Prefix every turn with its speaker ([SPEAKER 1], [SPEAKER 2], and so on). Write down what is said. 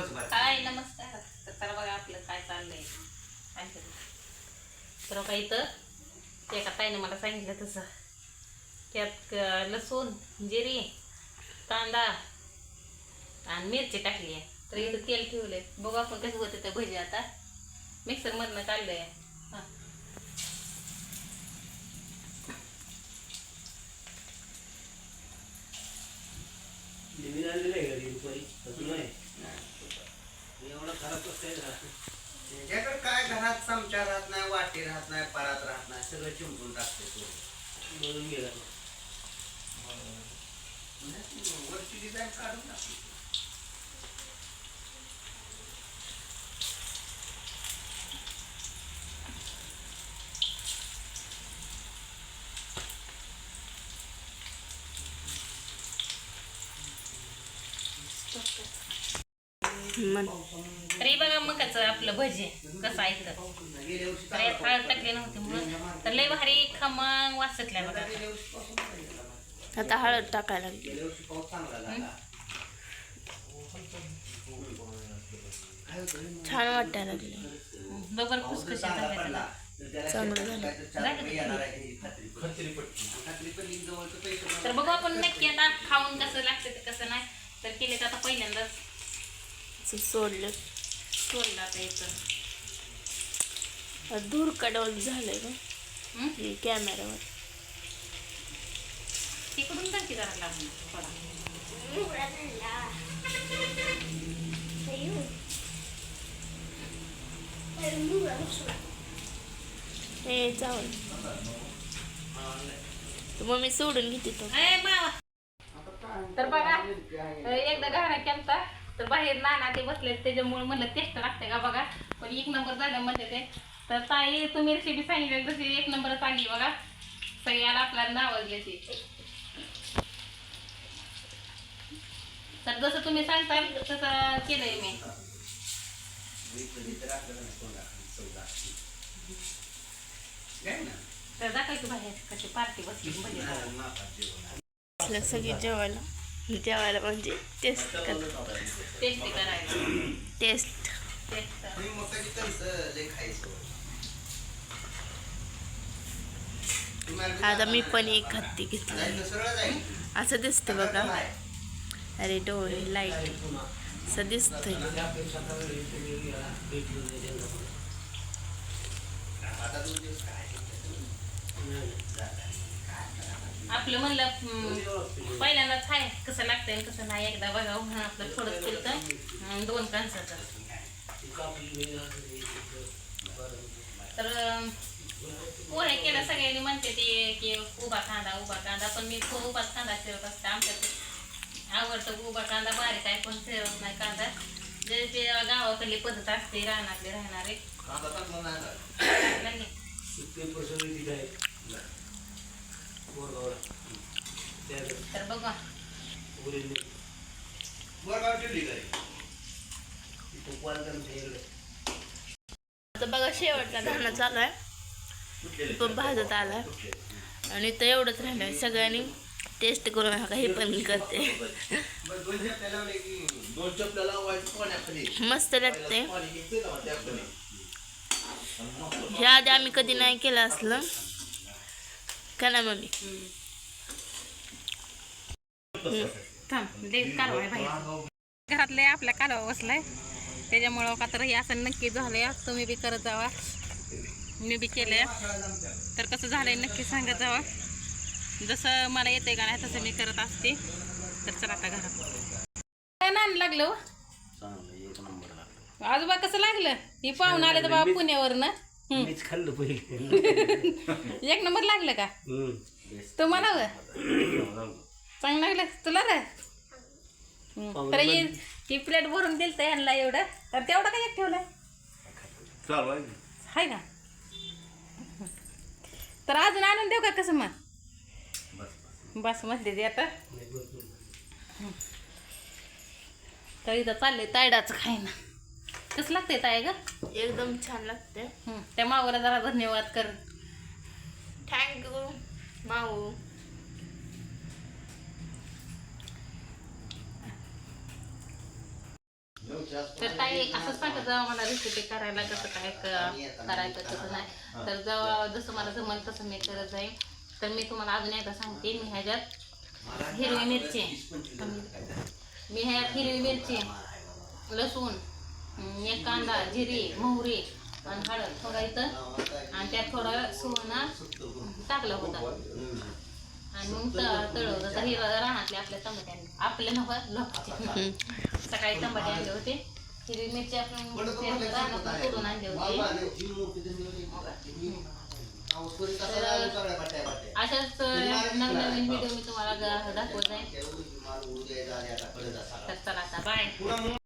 [SPEAKER 1] हाय नमस्कार. तर चला बघा आपलं काय चाललंय. काय तरी. तर बघा इथं ते एका ताईने मला सांगितलं तसं. त्यात क- लसूण जिरी कांदा आणि मिरची टाकली आहे. तर इथं तेल ठेवलंय. बघू आपण कसं होतं ते भजी आता. मिक्सरमधनं काढलंय. हां.
[SPEAKER 2] नवीन आणलेलं आहे घरी दुपारी? तसं नाही
[SPEAKER 3] एवढं खराब कसं काय झालं? त्याच्याकडे काय घरात चमचा राहत नाही वाटी राहत नाही परात राहत नाही सगळं चिमटून टाकते तो.
[SPEAKER 2] म्हणून गेला
[SPEAKER 3] वरची डिझाईन काढून टाकली
[SPEAKER 1] तरी बघा मकाचं आपलं भजी कसं आहे तर हळद टाकली नव्हती म्हणून. तर लय भारी खमंग वास सुटल्या बघा?
[SPEAKER 4] आता हळद टाकायला? छान वाटायला लागले.
[SPEAKER 1] बरोबर झाल्या त्याला.
[SPEAKER 3] तर ही
[SPEAKER 1] बघू आपण नक्की आता खाऊन कसं लागतं ते कसं नाही. तर केले तर आता पहिल्यांदाच.
[SPEAKER 4] सोडलं.
[SPEAKER 1] सोडलं आता इथं
[SPEAKER 4] धूर कडवल झालंय का
[SPEAKER 1] हं?
[SPEAKER 4] हे कॅमेऱ्यावर.
[SPEAKER 1] तिकडून
[SPEAKER 4] हे चावल मम्मी सोडून घेते तो.
[SPEAKER 1] तर बघा एकदा घाणा केलता. तर बाहेर नाना ते बसले त्याच्यामुळे म्हणलं टेस्ट लागते का बघा. पण एक नंबर झालं म्हणते ते. तर ताई तुम्ही रेसिपी सांगितली तशी एक नंबरच आली बघा. सगळ्याला आपल्याला नावाजले ती. तर जसं तुम्ही सांगताल तसं केलंय मी.
[SPEAKER 3] काय
[SPEAKER 1] तर दाखवायचं बाहेर कशी पार्टी बसली म्हणजे
[SPEAKER 4] सगळी जेवायला. जेवायला म्हणजे टेस्ट
[SPEAKER 1] टेस्टी
[SPEAKER 4] आता मी पण एक हत्ती घेतली. असं दिसतं बघा. अरे डोळे लाइट असं दिसतंय.
[SPEAKER 3] आता दोन दिवस काय
[SPEAKER 1] आपलं म्हणलं पहिल्यांदाच आहे कसं लागतंय कसं नाही एकदा बघा म्हणून आपलं थोडं केलं दोन कणसाचं तर पोहे केलं सगळ्यांनी म्हणते ते की उभा कांदा उभा कांदा. पण मी तो उभाच कांदा फिरत असते. आमच्यात आवडतं उभा कांदा बारीक आहे पण फिरत नाही कांदा. जे ते गावाकडली पद्धत असते रानातले राहणारे
[SPEAKER 3] कांदा चांगला नाही झाला.
[SPEAKER 1] नाही. तर बघा.
[SPEAKER 4] आता बघा शेवटचा धाना चालू आहे. पण भाजत आलाय. आणि तर एवढंच राहिलंय. सगळ्यांनी टेस्ट करून नका हे पण करते. मस्त लागते.
[SPEAKER 3] हे
[SPEAKER 4] ह्या आधी आम्ही कधी नाही केलं असलं. का ना मम्मी.
[SPEAKER 1] थांब लय कालवा आहे बाहेर. घरातले आपल्या कालवा बसलाय. त्याच्यामुळं का तर हे असं नक्की झालंय. तुम्ही बी करत जावा. मी बी केलंय. तर कसं झालंय नक्की सांगत जावा. जसं मला येते का नाही तसं मी करत असते. तर चला आता घरात. काय नाण लागलं हो? आजोबा कसं लागलं? ही पाहून आले तर बाबा पुण्यावरनं.
[SPEAKER 2] मीच खाल्लं पहिले.
[SPEAKER 1] एक नंबर लागलं का? तुम्हाला व? चांगलं लागलं. तुला रे हं. तर ही ही प्लेट भरून दिल तर ह्यांना एवढं. तर तेवढं काय एक ठेवलंय?
[SPEAKER 2] चालू आहे.
[SPEAKER 1] हाय का तर अजून आणून देऊ का कसं मग? बस म्हणते ते आता. तर इथं चाललंय तायडाचं खायना कसं लागतंय ताय ग?
[SPEAKER 4] एकदम छान लागते
[SPEAKER 1] हं. त्या मावला जरा धन्यवाद कर.
[SPEAKER 4] थँक्यू माऊ
[SPEAKER 1] तर ताई असं सांगत जावा मला रेसिपी करायला कसं काय करायचं कसं नाही. तर जेव्हा जसं मला जमल तसं मी करत जाईन. तर मी तुम्हाला अजून एकदा सांगते मी ह्याच्यात हिरवी मिरची मी ह्याच्यात हिरवी मिरची लसूण. एक कांदा जिरी मोहरी आणि हळद थोडा इथं. आणि त्यात थोडा सुवर्ण टाकलं होतं. आणि मग त- तळवलं तर हिरवा रानातले आपल्या टमाट्याने आपल्या नव्हं लोकांचे. सकाळी टमाटे आणले होते. हिरवी मिरची आपण ते रानातून तोडून आणले होते. अशाच नवनवीन व्हिडिओ मी तुम्हाला दाखवत जाईन तर चला आता बाय